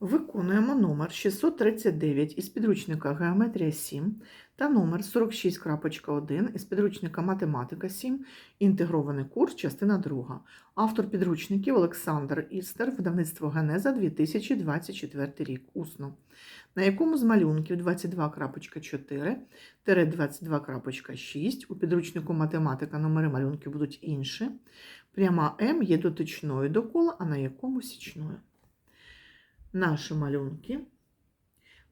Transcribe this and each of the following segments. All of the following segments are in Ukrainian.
Виконуємо номер 639 із підручника Геометрія 7 та номер 46.1 із підручника Математика 7, інтегрований курс, частина 2. Автор підручників Олександр Істер, видавництво Генеза 2024 рік. Усно. На якому з малюнків 22.4 22.6 у підручнику Математика номери малюнків будуть інші. Пряма М є дотичною до кола, а на якому січною. Наші малюнки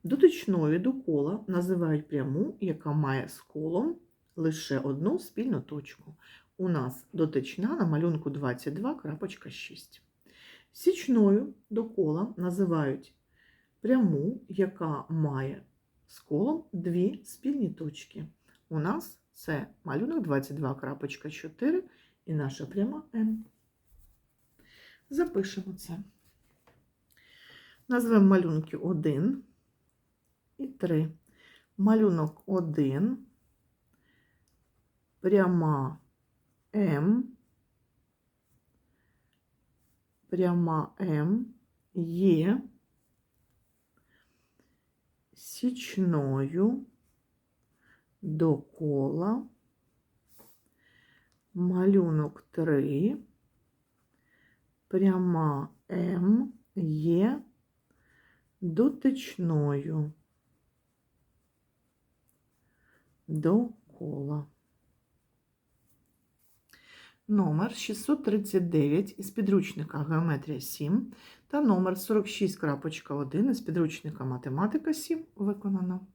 дотичною до кола називають пряму, яка має з колом лише одну спільну точку. У нас дотична на малюнку 22.6. Січною до кола називають пряму, яка має з колом дві спільні точки. У нас це малюнок 22.4 і наша пряма М. Запишемо це. Назвемо малюнки 1 і 3. Малюнок 1, пряма М, пряма М є січною до кола. Малюнок 3, пряма М є дотичною до кола. Номер 639 із підручника Геометрія 7 та номер 46.1 із підручника Математика 7 виконано.